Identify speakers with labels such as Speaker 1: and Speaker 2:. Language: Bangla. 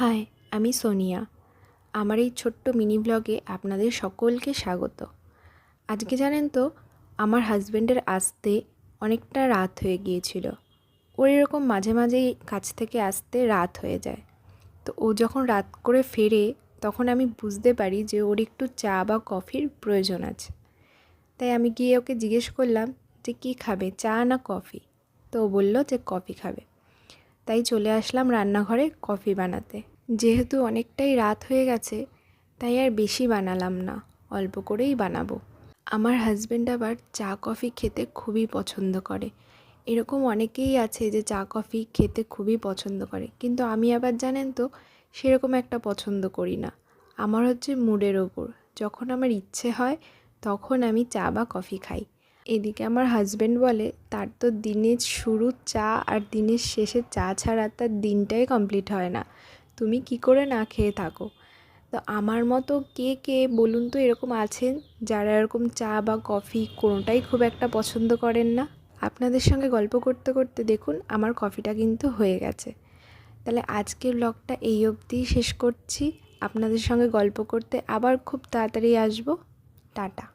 Speaker 1: হাই, আমি সোনিয়া। আমার এই ছোট্ট মিনি ব্লগে আপনাদের সকলকে স্বাগত। আজকে জানেন তো, আমার হাজব্যান্ডের আসতে অনেকটা রাত হয়ে গিয়েছিল। ওর এরকম মাঝে মাঝেই কাছ থেকে আসতে রাত হয়ে যায়। তো ও যখন রাত করে ফেরে, তখন আমি বুঝতে পারি যে ওর একটু চা বা কফির প্রয়োজন আছে। তাই আমি গিয়ে ওকে জিজ্ঞেস করলাম যে কী খাবে, চা না কফি? তো ও বলল যে কফি খাবে। তাই চলে আসলাম রান্নাঘরে কফি বানাতে। যেহেতু অনেকটাই রাত হয়ে গেছে, তাই আর বেশি বানালাম না, অল্প করেই বানাবো। আমার হাজব্যান্ড আবার চা কফি খেতে খুবই পছন্দ করে। এরকম অনেকেই আছে যে চা কফি খেতে খুবই পছন্দ করে, কিন্তু আমি আবার জানেন তো, সেরকম একটা পছন্দ করি না। আমার হচ্ছে মুডের ওপর। যখন আমার ইচ্ছে হয়, তখন আমি চা বা কফি খাই। এদিকে আমার হাজব্যান্ড বলে, তার তো দিনের শুরু চা আর দিনের শেষে চা ছাড়া তার দিনটাই কমপ্লিট হয় না। তুমি কি করে না খেয়ে থাকো? তো আমার মতো কে কে বলুন তো এরকম আছেন? যারা এরকম চা বা কফি কোনোটাই খুব একটা পছন্দ করেন না। আপনাদের সঙ্গে গল্প করতে করতে দেখুন, আমার কফিটা কিন্তু হয়ে গেছে। তাহলে আজকের ব্লগটা এই অবধিই শেষ করছি। আপনাদের সঙ্গে গল্প করতে আবার খুব তাড়াতাড়ি আসব। টাটা।